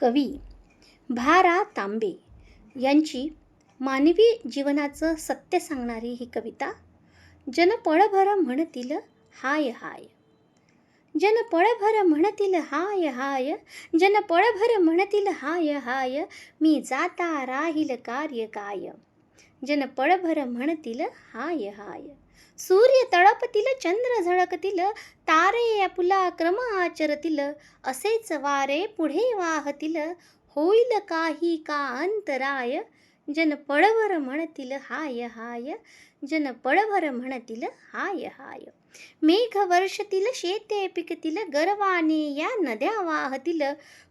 कवी भा रा तांबे यांची मानवी जीवनाचं सत्य सांगणारी ही कविता जन पळभर म्हणतील हाय हाय. जन पळभर म्हणतील हाय हाय जन पळभर म्हणतील हाय हाय मी जाता राहील कार्य काय? जन पळभर म्हणतील हाय हाय. सूर्य तळपतील चंद्र झळकतील तारे आपुला क्रम आचरतील असेच वारे पुढे वाहतील. होईल काही का अंतराय? जन पळभर म्हणतील हाय हाय जन पळभर म्हणतील हाय हाय. मेघ वर्षतील शेते पिकतील गर्वाने या नद्या वाहतील.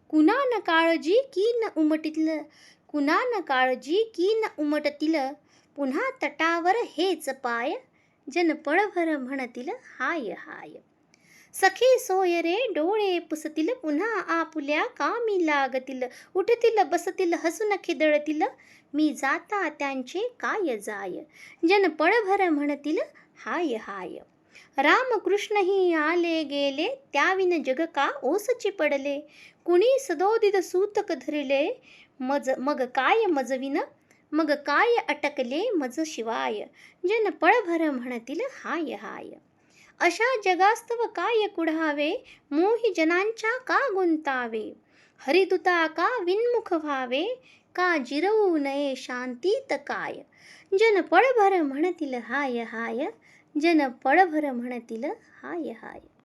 कुणान काळजी की न उमटतील कुणान काळजी की न उमटतील. पुन्हा तटावर हेच पाय जन पळभर म्हणतील हाय हाय. सखे सोय रे डोळे पुसतील पुन्हा आपुल्या कामी लागतील. उठतील बसतील हसून खिदळतील. मी जाता त्यांचे काय जाय? जन पळभर म्हणतील हाय हाय. रामकृष्णही आले गेले त्याविन जग का ओसची पडले? कुणी सदोदित सूतक धरिले? मज मग काय मजविन? मग काय अटकले मज शिवाय? जन पळभर म्हणतील हाय हाय. अशा जगास्तव काय कुढावे मोही जनांच्या का गुंतावे? हरिदुता का विन्मुख व्हावे? का जिरवू नये शांतीत काय जन पळभर म्हणतील हाय हाय जन पळभर म्हणतील हाय हाय.